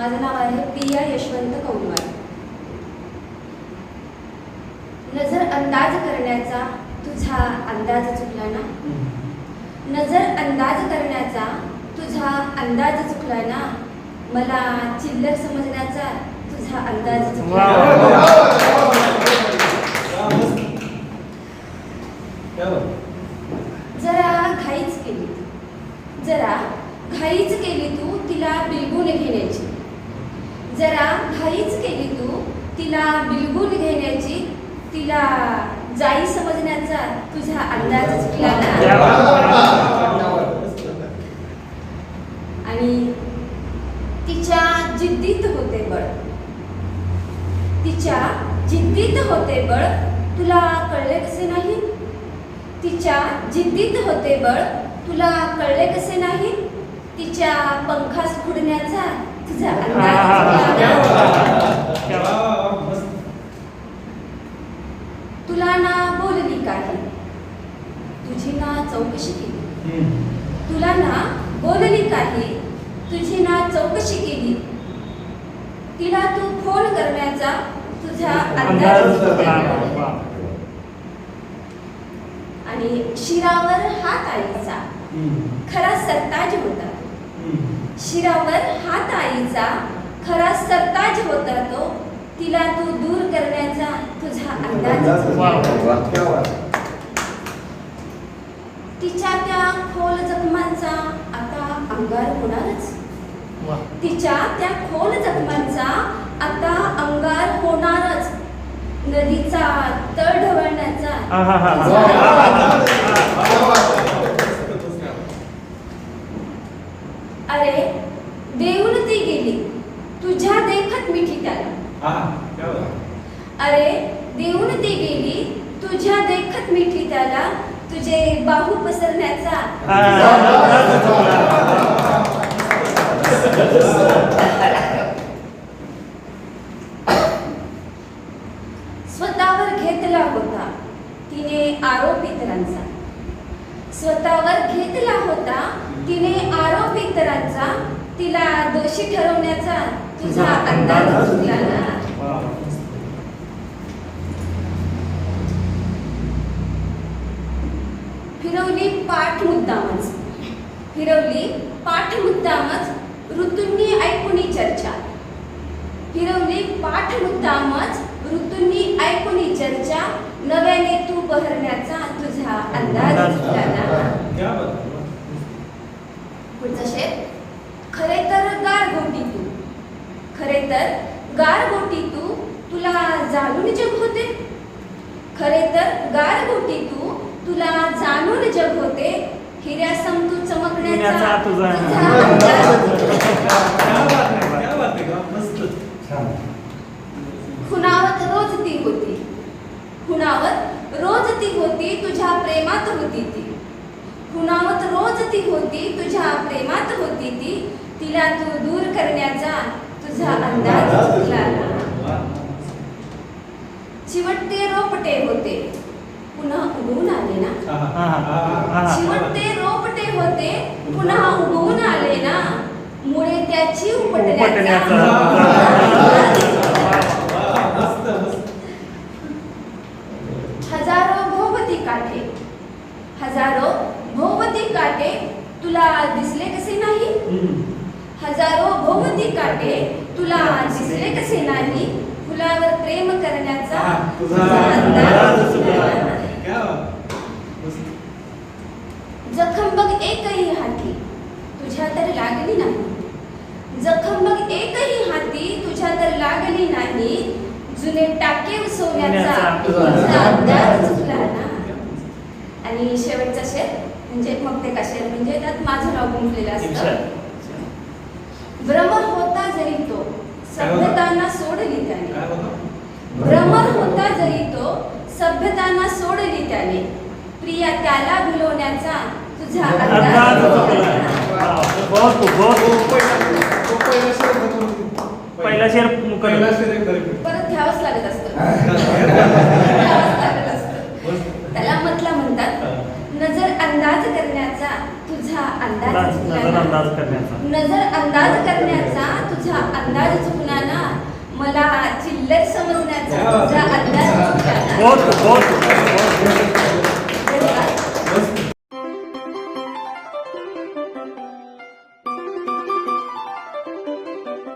माझं नाव आहे प्रिया यशवंत कौलवार नजर अंदाज करण्याचा तुझा अंदाज चुकला ना? नजर अंदाज करण्याचा तुझा अंदाज चुकला ना? मला चिल्लर समजण्याचा तुझा अंदाज चुकला ना. जरा घाईच केली जरा घाईच केली तू तिला बिलगून घेण्याची जरा घाईच केली तू. तिला बिलगून घेण्याची तिला जाई समजण्याचा तुझा अंदाज आणि तिच्या जिद्दीत होते बळ. तिच्या जिद्दीत होते बळ. तुला कळले कसे नाही? तिच्या जिद्दीत होते बळ. तुला कळले कसे नाही? तिच्या पंखास फुडण्याचा तुला ना बोलली काही. तुझी ना चौकशी केली. तुला ना बोलली काही. तुझी ना चौकशी केली. तिला तू फोन करण्याचा तुझा अंदाज आणि शिरावर हात आईचा खरा सरताज होता. शिरावर हात आईचा खरा सरताज होता तो तिला तू दूर करण्याचा तुझा अंदाज. तिच्या त्या खोल जखमांचा आता अंगार होणारच. तिच्या त्या खोल जखमांचा आता अंगार होणारच. नदीचा तळ ढवळण्याचा तुझा अरे देऊन ती गेली. तुझ्या देखत मिठी त्याला. अरे देऊन ती गेली तुझ्या देखत मिठी त्याला तुझे बाहू पसरण्याचा. स्वतःवर घेतला होता तिने आरोप इतरांचा स्वतःवर घेतला होता तिने आरोप तिला दोषी ठरवण्याचा तुझा अंदाज चुकला ना फिरवली पाठ मुद्दामच. फिरवली पाठ मुद्दामच ऋतूंनी ऐकुनी चर्चा. फिरवली पाठ मुद्दामच ऋतूंनी ऐकुनी चर्चा. नव्याने तू बहरण्याचा तुझा अंदाज चुकला ना. पुढचा शेर खरे तर गारगोटी तू. खरे तर गारगोटी तू तुला जाणून जग होते. खरे तर गारगोटी तू तुला जाणून जग होते. हिऱ्यासम तू चमकण्याचा खुणावत रोज ती होती. खुणावत रोज ती होती तुझ्या प्रेमात होती ती. खुणावत रोज ती होती तुझ्या प्रेमात होती ती तिला तू दूर करण्याचा तुझा अंदाज चुकला चिवटते रोपटे होते. पुन्हा उगवून आले ना? चिवटते रोपटे होते पुन्हा उगवून आले ना? मुळे त्याची उपटण्याचा हजारो भोवती काठे. हजारो भोवती काटे तुला दिसले कसे नाही? हजारो भोवती काटे तुला दिसले कसे नाही? फुलावर प्रेम करण्याचा तुझा अंदाज. जखम बघ एकही हाती तुझ्या तर लागली नाही. जखम बघ एकही हाती तुझ्या तर लागली नाही. जुने टाके उसवण्याचा तुझा अंदाज चुकला ना आणि शेवटचा शेर म्हणजे मग ते का शेर म्हणजे त्यात माझं नाव गुंफलेलं असतं. भ्रमर होता जरी तो सभ्यतांना सोडली त्याने. भ्रमर होता जरी तो सभ्यतांना सोडली त्याने. प्रिया त्याला भिलवण्याचा तुझा अंदाज पहिला शेर परत घ्यावंच लागत असतं. घ्यावंच लागत असतं. त्याला म्हटलं म्हणतात नजर अंदाज करण्याचा तुझा अंदाज नजर. अंदाज करण्याचा. नजर अंदाज करण्याचा तुझा अंदाज चुकला ना मला चिल्लर समजण्याचा तुझा अंदाज चुकला